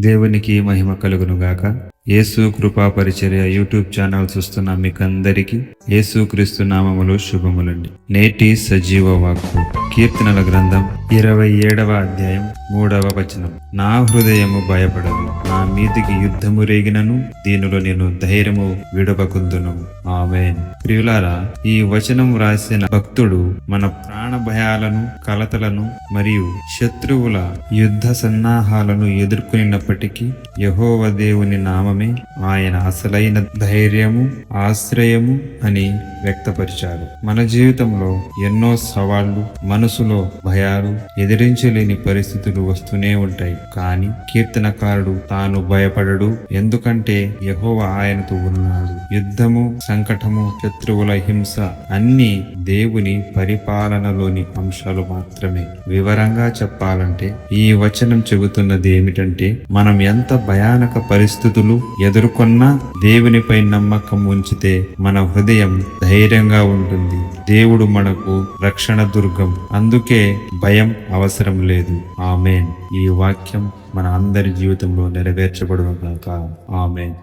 దేవునికి మహిమ కలుగును గాక యేసు కృపా పరిచర్య యూట్యూబ్ ఛానల్ చూస్తున్న మీకందరికీ యేసు క్రీస్తు నామములు శుభములండి. నేటి సజీవ వాక్కు కీర్తనల గ్రంథం ఇరవై ఏడవ అధ్యాయం మూడవ వచనం. నా హృదయము భయపడదు నా మీదికి యుద్ధము రేగినను దీనిలో నేను ధైర్యము విడవకుందును. ఆమెన్. ప్రియులారా ఈ వచనం రాసిన భక్తుడు మన ప్రాణ భయాలను కలతలను మరియు శత్రువుల యుద్ధ సన్నాహాలను ఎదుర్కొనినప్పటికీ యహోవ దేవుని నామమే ఆయన అసలైన ధైర్యము ఆశ్రయము అని వ్యక్తపరిచారు మన జీవితంలో ఎన్నో సవాళ్ళు మనసులో భయాలు ఎదిరించలేని పరిస్థితులు వస్తూనే ఉంటాయి. కానీ కీర్తనకారుడు తాను భయపడడు. ఎందుకంటే యహోవ ఆయనతో ఉన్నాడు. యుద్ధము సంకటము శత్రువుల హింస అన్ని దేవుని పరిపాలనలోని అంశాలు మాత్రమే. వివరంగా చెప్పాలంటే ఈ వచనం చెబుతున్నది ఏమిటంటే మనం ఎంత భయానక పరిస్థితులు ఎదుర్కొన్నా దేవునిపై నమ్మకం ఉంచితే మన హృదయం ధైర్యంగా ఉంటుంది. దేవుడు మనకు రక్షణ దుర్గం. అందుకే భయం అవసరం లేదు. ఆమెన్. ఈ వాక్యం మన అందరి జీవితంలో నెరవేర్చబడును కాక ఆమెన్.